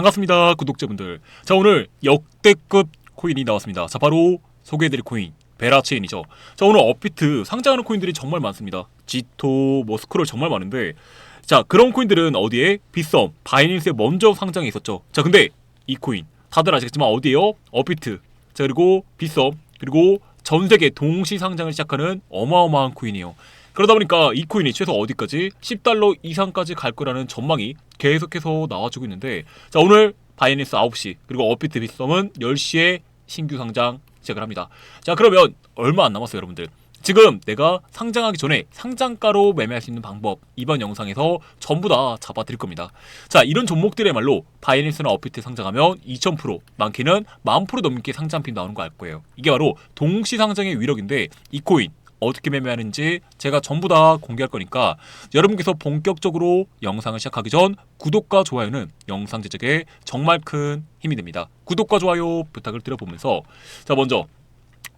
반갑습니다 구독자분들. 자 오늘 역대급 코인이 나왔습니다. 자 바로 소개해드릴 코인 베라체인이죠. 자 오늘 업비트 상장하는 코인들이 정말 많습니다. 지토 뭐 스크롤 정말 많은데 자 그런 코인들은 어디에? 빗썸 바이낸스에 먼저 상장해 있었죠. 자 근데 이 코인 다들 아시겠지만 어디에요? 업비트. 자 그리고 빗썸 그리고 전 세계 동시 상장을 시작하는 어마어마한 코인이에요 그러다 보니까 이 코인이 최소 어디까지 10달러 이상까지 갈 거라는 전망이 계속해서 나와주고 있는데 자 오늘 바이낸스 9시 그리고 업비트 빗썸은 10시에 신규 상장 시작을 합니다. 자 그러면 얼마 안 남았어요 여러분들. 지금 내가 상장하기 전에 상장가로 매매할 수 있는 방법 이번 영상에서 전부 다 잡아드릴 겁니다. 자 이런 종목들의 말로 바이낸스나 업비트 상장하면 2000% 많게는 만 프로 넘게 상장비 나오는 거 알 거예요. 이게 바로 동시 상장의 위력인데 이 코인 어떻게 매매하는지 제가 전부 다 공개할 거니까 여러분께서 본격적으로 영상을 시작하기 전 구독과 좋아요는 영상 제작에 정말 큰 힘이 됩니다. 구독과 좋아요 부탁을 드려보면서 자 먼저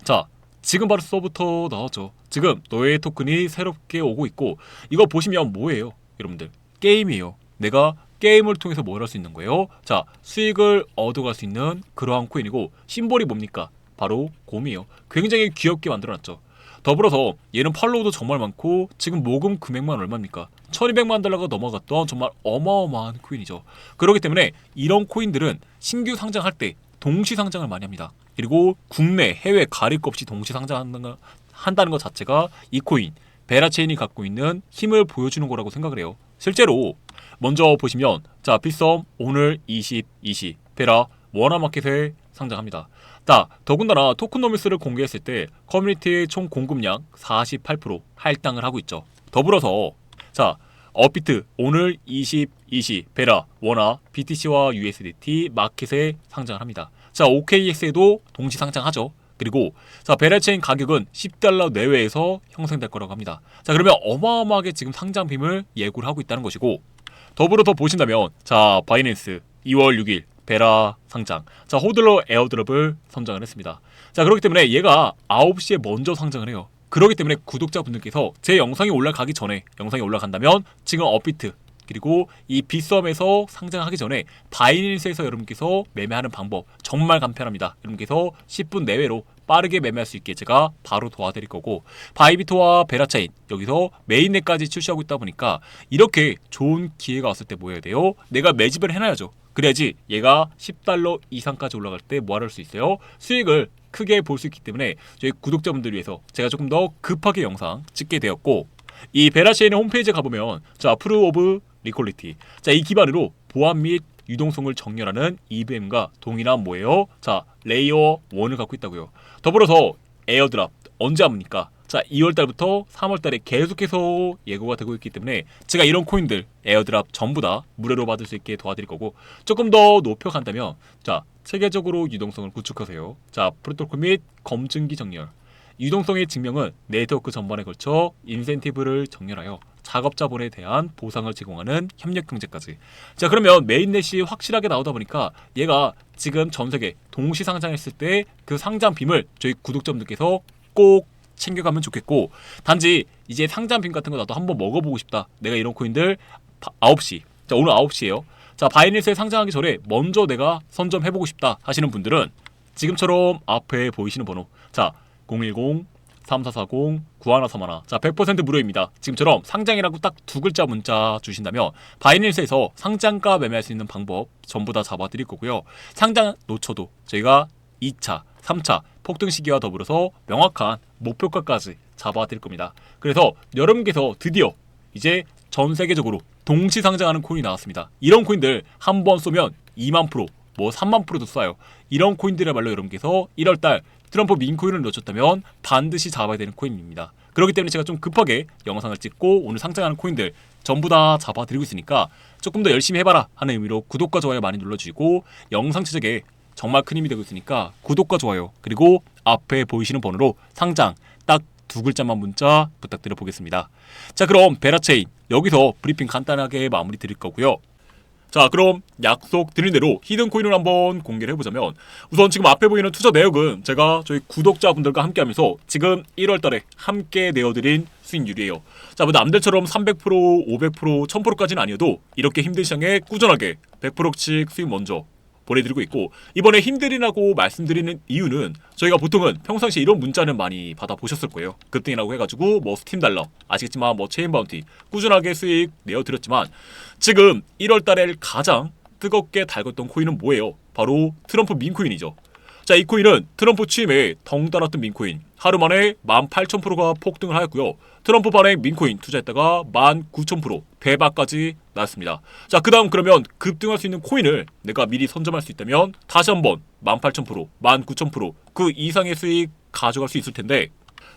자 지금 바로 서부터 나왔죠. 지금 너의 토큰이 새롭게 오고 있고 이거 보시면 뭐예요, 여러분들? 게임이에요. 내가 게임을 통해서 뭘 할 수 있는 거예요? 자 수익을 얻어갈 수 있는 그러한 코인이고 심볼이 뭡니까? 바로 곰이에요. 굉장히 귀엽게 만들어놨죠. 더불어서 얘는 팔로우도 정말 많고 지금 모금 금액만 얼마입니까? 1200만 달러가 넘어갔던 정말 어마어마한 코인이죠. 그렇기 때문에 이런 코인들은 신규 상장할 때 동시 상장을 많이 합니다. 그리고 국내, 해외 가릴 것 없이 동시 상장한다는 것, 자체가 이 코인 베라체인이 갖고 있는 힘을 보여주는 거라고 생각을 해요. 실제로 먼저 보시면 자 빗썸 오늘 20, 20 베라 워너마켓에 상장합니다. 자, 더군다나 토큰노미스를 공개했을 때 커뮤니티의 총 공급량 48% 할당을 하고 있죠. 더불어서 자, 업비트 오늘 20, 20 베라, 워나, BTC와 USDT 마켓에 상장을 합니다. 자, OKX에도 동시 상장하죠. 그리고 자 베라체인 가격은 10달러 내외에서 형성될 거라고 합니다. 자 그러면 어마어마하게 지금 상장 빔을 예고를 하고 있다는 것이고 더불어 더 보신다면 자 바이낸스 2월 6일 베라 상장 자 호들러 에어드롭을 선정을 했습니다. 자 그렇기 때문에 얘가 9시에 먼저 상장을 해요. 그렇기 때문에 구독자분들께서 제 영상이 올라가기 전에 영상이 올라간다면 지금 업비트 그리고 이 빗썸에서 상장하기 전에 바이낸스에서 여러분께서 매매하는 방법 정말 간편합니다. 여러분께서 10분 내외로 빠르게 매매할 수 있게 제가 바로 도와드릴 거고 바이비토와 베라차인 여기서 메인넷까지 출시하고 있다 보니까 이렇게 좋은 기회가 왔을 때 뭐 해야 돼요? 내가 매집을 해놔야죠. 그래야지 얘가 10달러 이상까지 올라갈 때 뭐할 수 있어요? 수익을 크게 볼 수 있기 때문에 저희 구독자분들 위해서 제가 조금 더 급하게 영상 찍게 되었고 이 베라체인의 홈페이지에 가보면 자 프루 오브 리콜리티 자 이 기반으로 보안 및 유동성을 정렬하는 EVM과 동일한 뭐예요? 자 레이어 1을 갖고 있다고요. 더불어서 에어드랍 언제 합니까? 자 2월 달부터 3월 달에 계속해서 예고가 되고 있기 때문에 제가 이런 코인들 에어드랍 전부 다 무료로 받을 수 있게 도와드릴 거고 조금 더 높여간다면 자 체계적으로 유동성을 구축하세요. 자 프로토콜 및 검증기 정렬 유동성의 증명은 네트워크 전반에 걸쳐 인센티브를 정렬하여 작업자본에 대한 보상을 제공하는 협력 경제까지. 자 그러면 메인넷이 확실하게 나오다 보니까 얘가 지금 전 세계 동시 상장했을 때 그 상장 빔을 저희 구독자분들께서 꼭 챙겨가면 좋겠고 단지 이제 상장 빔 같은 거 나도 한번 먹어보고 싶다. 내가 이런 코인들 9시 자 오늘 9시에요. 자 바이낸스에 상장하기 전에 먼저 내가 선점해보고 싶다 하시는 분들은 지금처럼 앞에 보이시는 번호 자 010 3440 9131 자, 100% 무료입니다. 지금처럼 상장이라고 딱 두 글자 문자 주신다면 바이낸스에서 상장가 매매할 수 있는 방법 전부 다 잡아 드릴 거고요. 상장 놓쳐도 저희가 2차, 3차 폭등 시기와 더불어서 명확한 목표가까지 잡아 드릴 겁니다. 그래서 여러분께서 드디어 이제 전 세계적으로 동시 상장하는 코인이 나왔습니다. 이런 코인들 한 번 쏘면 2만 프로, 뭐 3만 프로도 쏴요. 이런 코인들의말로 여러분께서 1월달 트럼프 민코인을 놓쳤다면 반드시 잡아야 되는 코인입니다. 그렇기 때문에 제가 좀 급하게 영상을 찍고 오늘 상장하는 코인들 전부 다 잡아드리고 있으니까 조금 더 열심히 해봐라 하는 의미로 구독과 좋아요 많이 눌러주시고 영상 제작에 정말 큰 힘이 되고 있으니까 구독과 좋아요 그리고 앞에 보이시는 번호로 상장 딱 두 글자만 문자 부탁드려 보겠습니다. 자 그럼 베라체인 여기서 브리핑 간단하게 마무리 드릴 거고요. 자 그럼 약속 드린 대로 히든 코인을 한번 공개를 해보자면 우선 지금 앞에 보이는 투자 내역은 제가 저희 구독자분들과 함께 하면서 지금 1월달에 함께 내어드린 수익률이에요. 자, 뭐 남들처럼 300%, 500%, 1000%까지는 아니어도 이렇게 힘든 시장에 꾸준하게 100%씩 수익 먼저 보내드리고 있고 이번에 힘들이라고 말씀드리는 이유는 저희가 보통은 평상시 이런 문자는 많이 받아보셨을 거예요. 급등이라고 해가지고 뭐 스팀 달러 아시겠지만 뭐 체인 바운티 꾸준하게 수익 내어드렸지만 지금 1월달에 가장 뜨겁게 달궜던 코인은 뭐예요? 바로 트럼프 민코인이죠. 자, 이 코인은 트럼프 취임에 덩달았던 민코인. 하루 만에 18,000%가 폭등을 하였고요. 트럼프 반행 민코인 투자했다가 19,000% 대박까지 났습니다. 자, 그 다음 그러면 급등할 수 있는 코인을 내가 미리 선점할 수 있다면 다시 한번 18,000%, 19,000%그 이상의 수익 가져갈 수 있을 텐데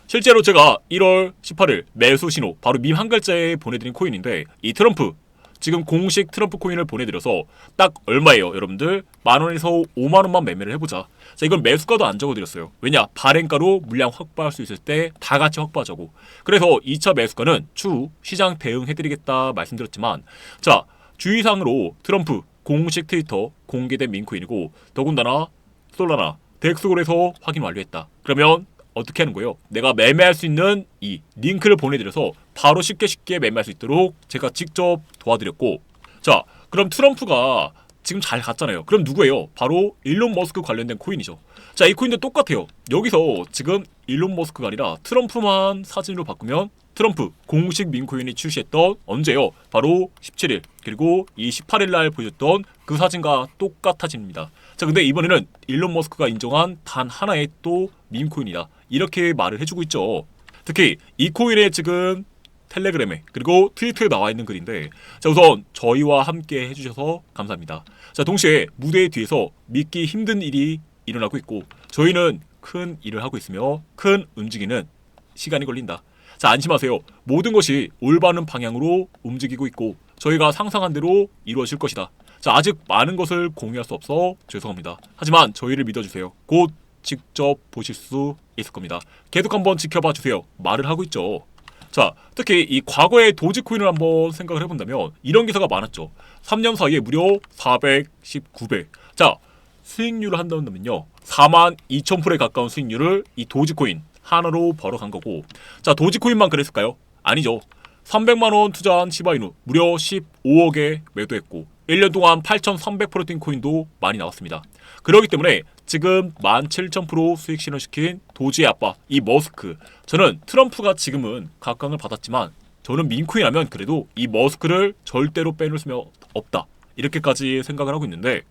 실제로 제가 1월 18일 매수 신호 바로 밈 한 글자에 보내드린 코인인데 이 트럼프 지금 공식 트럼프 코인을 보내드려서 딱 얼마예요, 여러분들? 만 원에서 5만 원만 매매를 해보자. 자, 이건 매수가도 안 적어드렸어요. 왜냐, 발행가로 물량 확보할 수 있을 때 다 같이 확보하자고. 그래서 2차 매수가는 추후 시장 대응해드리겠다 말씀드렸지만, 자, 주의사항으로 트럼프 공식 트위터 공개된 민코인이고, 더군다나 솔라나 덱스골에서 확인 완료했다. 그러면 어떻게 하는 거예요? 내가 매매할 수 있는 이 링크를 보내드려서 바로 쉽게 쉽게 매매할 수 있도록 제가 직접 도와드렸고 자 그럼 트럼프가 지금 잘 갔잖아요. 그럼 누구예요? 바로 일론 머스크 관련된 코인이죠. 자, 이 코인도 똑같아요. 여기서 지금 일론 머스크가 아니라 트럼프만 사진으로 바꾸면 트럼프 공식 민코인이 출시했던 언제요? 바로 17일 그리고 이 18일 날 보여줬던 그 사진과 똑같아집니다. 자, 근데 이번에는 일론 머스크가 인정한 단 하나의 또 밈코인이다. 이렇게 말을 해주고 있죠. 특히 이 코인에 지금 텔레그램에 그리고 트위터에 나와 있는 글인데 자 우선 저희와 함께 해주셔서 감사합니다. 자 동시에 무대 뒤에서 믿기 힘든 일이 일어나고 있고 저희는 큰 일을 하고 있으며 큰 움직이는 시간이 걸린다. 자 안심하세요. 모든 것이 올바른 방향으로 움직이고 있고 저희가 상상한 대로 이루어질 것이다. 자 아직 많은 것을 공유할 수 없어 죄송합니다. 하지만 저희를 믿어주세요. 곧 직접 보실 수 있을 겁니다. 계속 한번 지켜봐 주세요. 말을 하고 있죠. 자, 특히 이 과거의 도지코인을 한번 생각을 해본다면 이런 기사가 많았죠. 3년 사이에 무려 419배. 자, 수익률을 한다면요. 4만 2천 프로에 가까운 수익률을 이 도지코인 하나로 벌어간 거고. 자, 도지코인만 그랬을까요? 아니죠. 300만 원 투자한 시바이누 무려 15억에 매도했고 1년 동안 8,300%뛴 코인도 많이 나왔습니다. 그렇기 때문에 지금 17,000% 수익 실현시킨 도지의 아빠 이 머스크 저는 트럼프가 지금은 각광을 받았지만 저는 민코인하면 그래도 이 머스크를 절대로 빼놓을 수 없다 이렇게까지 생각을 하고 있는데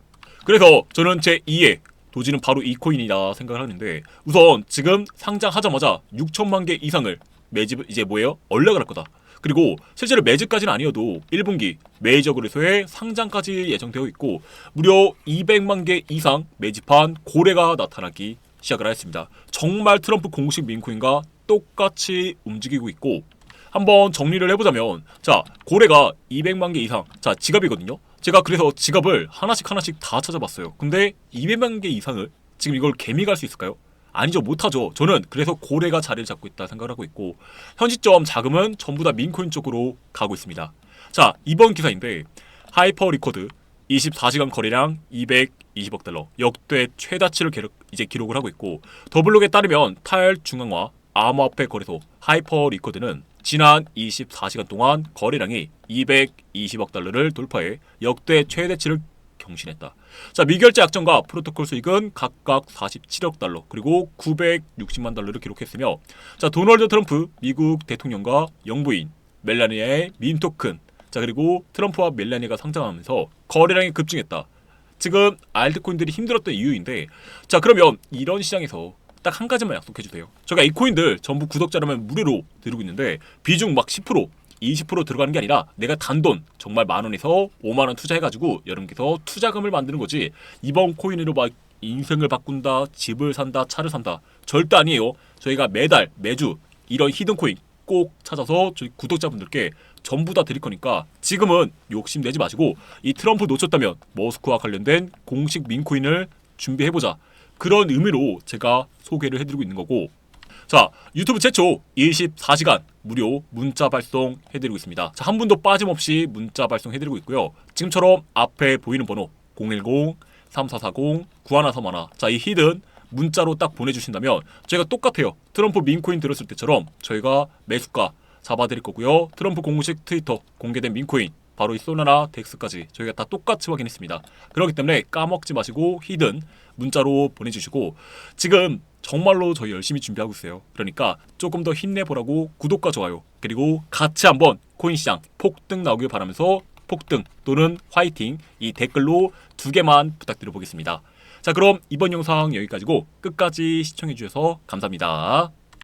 그래서 저는 제 2의 도지는 바로 이 코인이다 생각을 하는데 우선 지금 상장하자마자 6천만 개 이상을 매집 이제 뭐예요? 얼려갈 거다. 그리고 실제로 매집까지는 아니어도 1분기 메이저 거래소에 상장까지 예정되어 있고 무려 200만 개 이상 매집한 고래가 나타나기 시작을 하였습니다. 정말 트럼프 공식 민코인과 똑같이 움직이고 있고 한번 정리를 해보자면 자 고래가 200만 개 이상 자 지갑이거든요. 제가 그래서 지갑을 하나씩 하나씩 다 찾아봤어요. 근데 200만 개 이상을 지금 이걸 개미 갈수 있을까요? 아니죠 못하죠 저는 그래서 고래가 자리를 잡고 있다 생각을 하고 있고 현 시점 자금은 전부 다 민코인 쪽으로 가고 있습니다 자 이번 기사인데 하이퍼 리코드 24시간 거래량 220억 달러 역대 최다치를 기록, 이제 기록을 하고 있고 더블록에 따르면 탈중앙화 암호화폐 거래소 하이퍼 리코드는 지난 24시간 동안 거래량이 220억 달러를 돌파해 역대 최대치를 경신했다. 자, 미결제 약정과 프로토콜 수익은 각각 47억 달러 그리고 960만 달러를 기록했으며 자, 도널드 트럼프 미국 대통령과 영부인 멜라니아의 민 토큰 자, 그리고 트럼프와 멜라니아가 상장하면서 거래량이 급증했다. 지금 알트코인들이 힘들었던 이유인데 자, 그러면 이런 시장에서 딱 한 가지만 약속해 주세요. 제가 이 코인들 전부 구독자라면 무료로 드리고 있는데 비중 막 10%, 20% 들어가는 게 아니라 내가 단돈 정말 만 원에서 5만 원 투자해가지고 여러분께서 투자금을 만드는 거지. 이번 코인으로 막 인생을 바꾼다 집을 산다 차를 산다. 절대 아니에요. 저희가 매달 매주 이런 히든 코인 꼭 찾아서 저희 구독자분들께 전부 다 드릴 거니까 지금은 욕심 내지 마시고 이 트럼프 놓쳤다면 머스크와 관련된 공식 민코인을 준비해보자 그런 의미로 제가 소개를 해드리고 있는 거고 자, 유튜브 최초 24시간 무료 문자 발송 해드리고 있습니다. 자, 한 분도 빠짐없이 문자 발송 해드리고 있고요. 지금처럼 앞에 보이는 번호 010 3440 9131 자, 이 히든 문자로 딱 보내주신다면 저희가 똑같아요. 트럼프 민코인 들었을 때처럼 저희가 매수가 잡아드릴 거고요. 트럼프 공식 트위터 공개된 민코인 바로 이 소나나 덱스까지 저희가 다 똑같이 확인했습니다. 그렇기 때문에 까먹지 마시고 히든 문자로 보내주시고 지금 정말로 저희 열심히 준비하고 있어요. 그러니까 조금 더 힘내보라고 구독과 좋아요 그리고 같이 한번 코인 시장 폭등 나오길 바라면서 폭등 또는 화이팅 이 댓글로 두 개만 부탁드려 보겠습니다. 자 그럼 이번 영상 여기까지고 끝까지 시청해 주셔서 감사합니다.